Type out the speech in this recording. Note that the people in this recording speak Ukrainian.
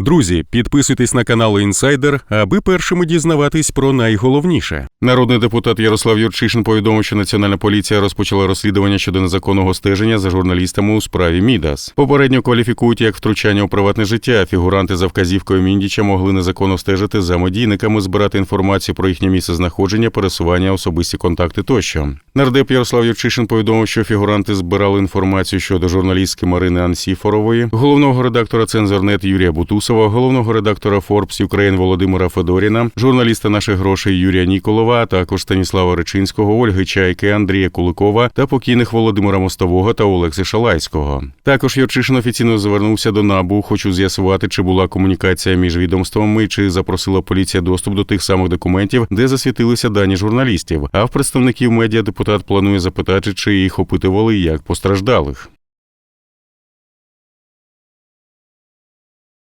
Друзі, підписуйтесь на канал Інсайдер, аби першими дізнаватись про найголовніше. Народний депутат Ярослав Юрчишин повідомив, що Національна поліція розпочала розслідування щодо незаконного стеження за журналістами у справі Мідас. Попередньо кваліфікують як втручання у приватне життя. Фігуранти за вказівкою Міндіча могли незаконно стежити за медійниками, збирати інформацію про їхнє місце знаходження, пересування, особисті контакти тощо. Нардеп Ярослав Юрчишин повідомив, що фігуранти збирали інформацію щодо журналістки Марини Ансіфорової, головного редактора Цензорнет Юрія Бутусова, головного редактора Форбс Україн Володимира Федоріна, журналіста наших грошей Юрія Ніколова, а також Станіслава Речинського, Ольги Чайки, Андрія Куликова та покійних Володимира Мостового та Олекси Шалайського. Також Юрчишин офіційно звернувся до НАБУ. Хочу з'ясувати, чи була комунікація між відомствами, чи запросила поліція доступ до тих самих документів, де засвітилися дані журналістів. А в представників медіа депутат планує запитати, чи їх опитували як постраждалих.